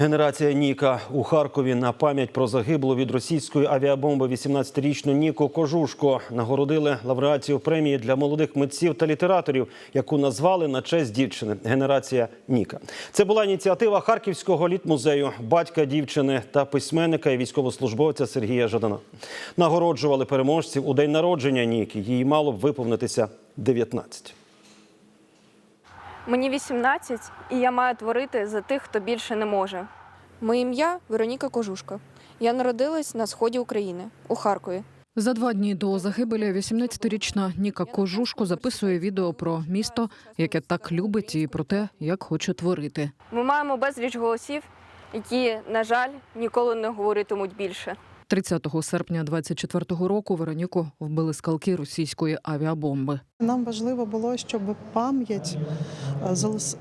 Генерація Ніка у Харкові на пам'ять про загиблу від російської авіабомби 18-річну Ніку Кожушко нагородили лауреатів премії для молодих митців та літераторів, яку назвали на честь дівчини Генерація Ніка. Це була ініціатива Харківського літмузею, батька дівчини та письменника і військовослужбовця Сергія Жадана. Нагороджували переможців у день народження Ніки. Їй мало б виповнитися 19. Мені 18, і я маю творити за тих, хто більше не може. Моє ім'я Вероніка Кожушка. Я народилась на сході України у Харкові. За два дні до загибелі 18-річна Ніка Кожушко записує відео про місто, яке так любить, і про те, як хоче творити. Ми маємо безліч голосів, які, на жаль, ніколи не говоритимуть більше. 30 серпня 24-го року Вероніку вбили скалки російської авіабомби. Нам важливо було, щоб пам'ять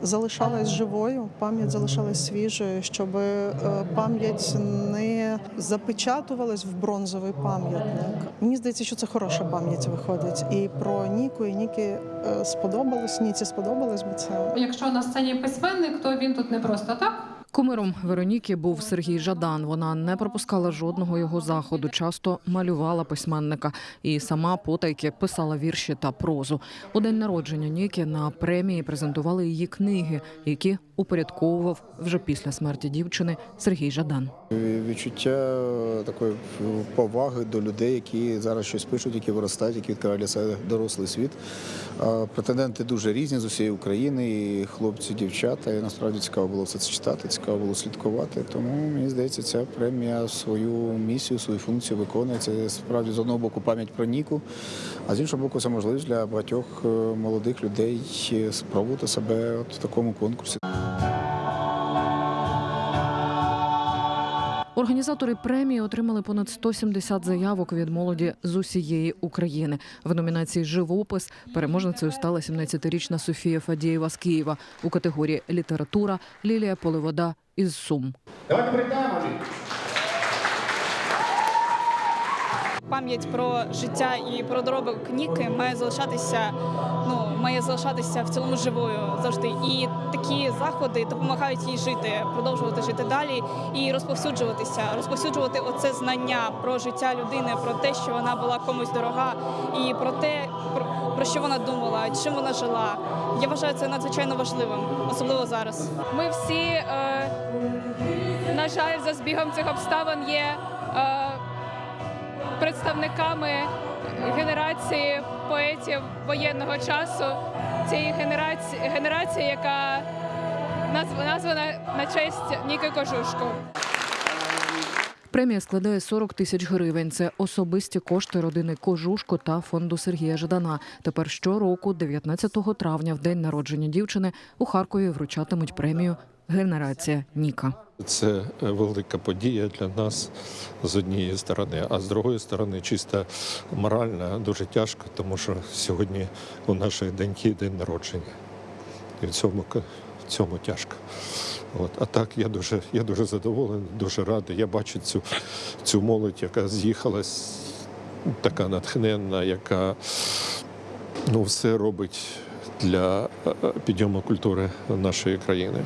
залишалась живою, пам'ять залишалась свіжою, щоб е, пам'ять не запечатувалась в бронзовий пам'ятник. Мені здається, що це хороша пам'ять виходить. І про Ніку, і Ніки е, сподобалось, Ніці сподобалось би це. Якщо на сцені письменник, то він тут не просто так. Кумиром Вероніки був Сергій Жадан. Вона не пропускала жодного його заходу, часто малювала письменника і сама потайки писала вірші та прозу. У день народження Ніки на премії презентували її книги, які упорядковував вже після смерті дівчини Сергій Жадан. Відчуття такої поваги до людей, які зараз щось пишуть, які виростають, які відкривають себе дорослий світ. Претенденти дуже різні з усієї України, і хлопці, дівчата. І насправді цікаво було все це читати, цікаво було слідкувати. Тому мені здається, ця премія свою місію, свою функцію виконує. Це справді з одного боку пам'ять про Ніку, а з іншого боку, це можливість для багатьох е, молодих людей спробувати себе от в такому конкурсі. Організатори премії отримали понад 170 заявок від молоді з усієї України. В номінації Живопис переможницею стала 17-річна Софія Фадієва з Києва у категорії Література Лілія Поливода із Сум. Пам'ять про життя і про доробок Ніки має залишатися, ну має залишатися в цілому живою завжди. І такі заходи допомагають їй жити, продовжувати жити далі і розповсюджуватися, розповсюджувати оце знання про життя людини, про те, що вона була комусь дорога, і про те, про, про що вона думала, чим вона жила. Я вважаю це надзвичайно важливим, особливо зараз. Ми всі, е, на жаль, за збігом цих обставин є е, представниками генерації поетів воєнного часу. Цієї генерації, генерації, яка названа на честь Ніки Кожушко. Премія складає 40 тисяч гривень. Це особисті кошти родини Кожушко та фонду Сергія Жадана. Тепер щороку, 19 травня, в день народження дівчини, у Харкові вручатимуть премію Генерація Ніка. Це е, велика подія для нас з однієї сторони, а з другої сторони, чисто морально дуже тяжко, тому що сьогодні у нашої доньки день народження. І в цьому, в цьому тяжко. От. А так я дуже, я дуже задоволений, дуже радий. Я бачу цю, цю молодь, яка з'їхалась, така натхненна, яка ну, все робить для е, е, підйому культури нашої країни.